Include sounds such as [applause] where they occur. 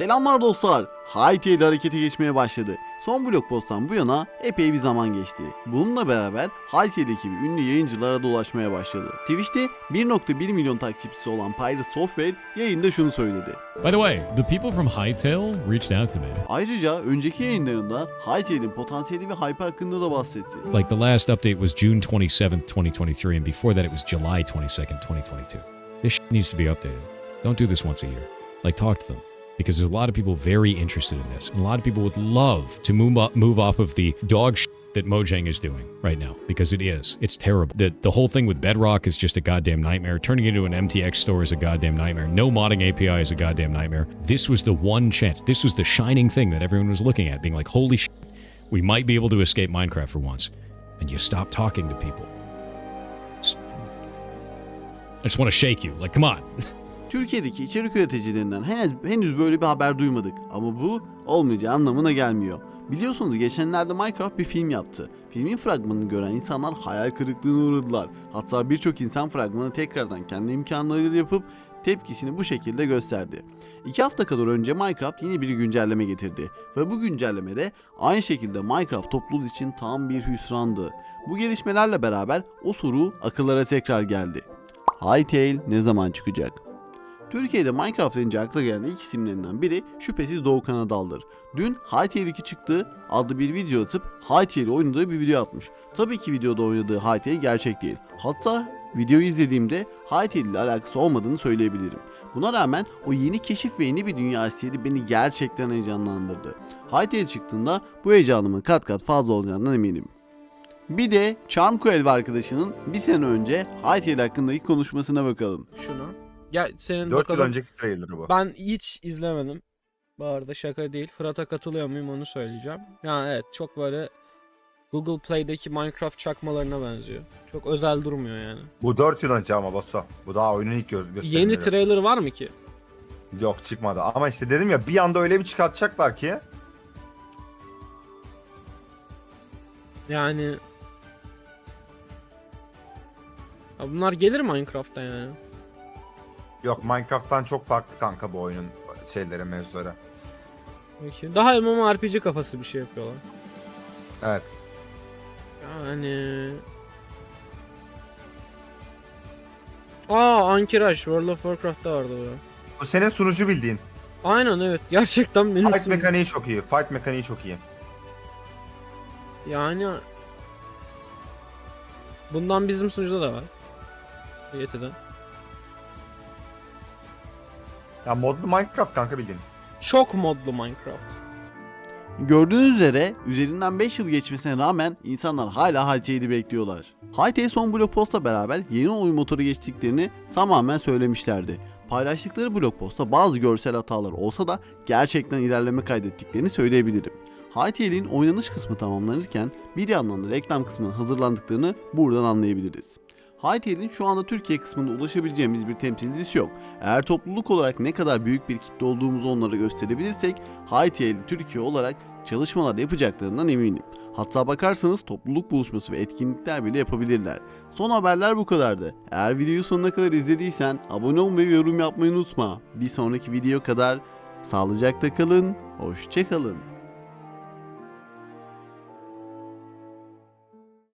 Selamlar dostlar. Haiti ile harekete geçmeye başladı. Son blog posttan bu yana epey bir zaman geçti. Bununla beraber Haiti'deki ekibi ünlü yayıncılara dolaşmaya başladı. Twitch'te 1.1 milyon takipçisi olan Pirate Software yayında şunu söyledi. By the way, the people from Hightail reached out to me. Ayrıca önceki yayınlarında Haiti'nin potansiyeli ve hype hakkında da bahsetti. Like the last update was June 27th, 2023, and before that it was July 22nd, 2022. This needs to be updated. Don't do this once a year. Like, talk to them. Because there's a lot of people very interested in this. And a lot of people would love to move, up, move off of the dog shit that Mojang is doing right now. Because it is. It's terrible. The, the whole thing with Bedrock is just a goddamn nightmare. Turning it into an MTX store is a goddamn nightmare. No modding API is a goddamn nightmare. This was the one chance. This was the shining thing that everyone was looking at, being like, holy shit, we might be able to escape Minecraft for once. And you stop talking to people. I just want to shake you. Like, come on. [laughs] Türkiye'deki içerik üreticilerinden henüz, henüz böyle bir haber duymadık ama bu olmayacağı anlamına gelmiyor. Biliyorsunuz geçenlerde Minecraft bir film yaptı. Filmin fragmanını gören insanlar hayal kırıklığına uğradılar. Hatta birçok insan fragmanı tekrardan kendi imkanlarıyla yapıp tepkisini bu şekilde gösterdi. İki hafta kadar önce Minecraft yeni bir güncelleme getirdi ve bu güncellemede aynı şekilde Minecraft topluluğu için tam bir hüsrandı. Bu gelişmelerle beraber o soru akıllara tekrar geldi. Hytale ne zaman çıkacak? Türkiye'de Minecraft deyince akla gelen ilk isimlerinden biri şüphesiz Doğukan Adal'dır. Dün Hytale 2 çıktı adlı bir video atıp Hytale oynadığı bir video atmış. Tabii ki videoda oynadığı Hytale gerçek değil. Hatta videoyu izlediğimde Hytale ile alakası olmadığını söyleyebilirim. Buna rağmen o yeni keşif ve yeni bir dünya istiyeri beni gerçekten heyecanlandırdı. Hytale çıktığında bu heyecanımın kat kat fazla olacağından eminim. Bir de Charmcoel ve arkadaşının bir sene önce Hytale hakkındaki konuşmasına bakalım. şunu. Gel senin 4 yıl bakalım. önceki trailer'ı bu. Ben hiç izlemedim. Bu arada şaka değil. Fırat'a katılıyor muyum onu söyleyeceğim. Yani evet çok böyle Google Play'deki Minecraft çakmalarına benziyor. Çok özel durmuyor yani. Bu 4 yıl önce ama Bosso. Bu daha oyunun ilk göz gösterimleri. Yeni trailer var mı ki? Yok çıkmadı. Ama işte dedim ya bir anda öyle bir çıkartacaklar ki. Yani ya bunlar gelir Minecraft'ta yani. Yok Minecraft'tan çok farklı kanka bu oyunun şeyleri mevzuları. Peki. Daha MMORPG kafası bir şey yapıyorlar. Evet. Yani Aa Ankiraş World of Warcraft'ta vardı bu. Bu senin sunucu bildiğin. Aynen evet. Gerçekten benim Fight sunucu- mekaniği çok iyi. Fight mekaniği çok iyi. Yani bundan bizim sunucuda da var. Yeti'den. Ya modlu Minecraft kanka bildiğin. Çok modlu Minecraft. Gördüğünüz üzere üzerinden 5 yıl geçmesine rağmen insanlar hala Hytail'i bekliyorlar. Hytail son blog postla beraber yeni oyun motoru geçtiklerini tamamen söylemişlerdi. Paylaştıkları blog postta bazı görsel hatalar olsa da gerçekten ilerleme kaydettiklerini söyleyebilirim. Hytail'in oynanış kısmı tamamlanırken bir yandan da reklam kısmının hazırlandıklarını buradan anlayabiliriz. Hytail'in şu anda Türkiye kısmında ulaşabileceğimiz bir temsilcisi yok. Eğer topluluk olarak ne kadar büyük bir kitle olduğumuzu onlara gösterebilirsek Hytail Türkiye olarak çalışmalar yapacaklarından eminim. Hatta bakarsanız topluluk buluşması ve etkinlikler bile yapabilirler. Son haberler bu kadardı. Eğer videoyu sonuna kadar izlediysen abone olmayı ve yorum yapmayı unutma. Bir sonraki video kadar sağlıcakla kalın, hoşçakalın.